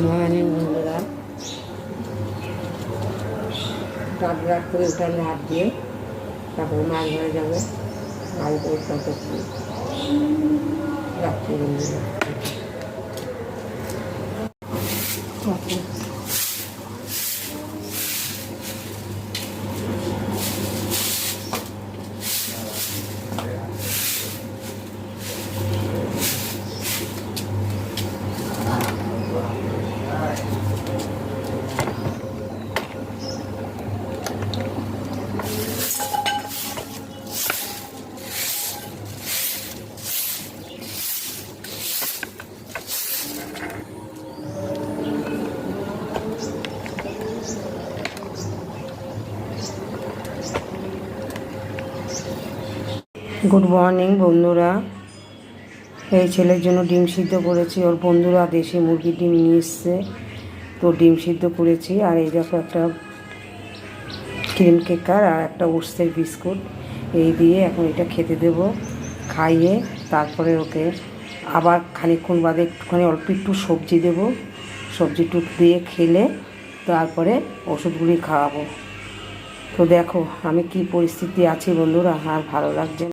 Morning বন্ধুরা রাত রাত করে উঠানে হাত দিয়ে তারপরে মাছ ধরে যাবে মাছ পরিষ্কার করছি রাত্রি বন্ধুরা গুড মর্নিং বন্ধুরা। এই ছেলের জন্য ডিম সিদ্ধ করেছি। ওর বন্ধুরা দেশি মুরগির ডিম নিয়ে এসছে। তো ডিম সিদ্ধ করেছি। আর এই দেখো একটা ক্রিম কেকার আর একটা ওটসের বিস্কুট। এই দিয়ে এখন এটা খেতে দেব, খাইয়ে তারপরে ওকে আবার খানিকক্ষণ বাদে একটুখানি অল্প একটু সবজি দেব। সবজি টুক দিয়ে খেলে তারপরে ওষুধগুলি খাওয়াবো। তো দেখো আমি কি পরিস্থিতি আছি বন্ধুরা, আর ভালো লাগছে।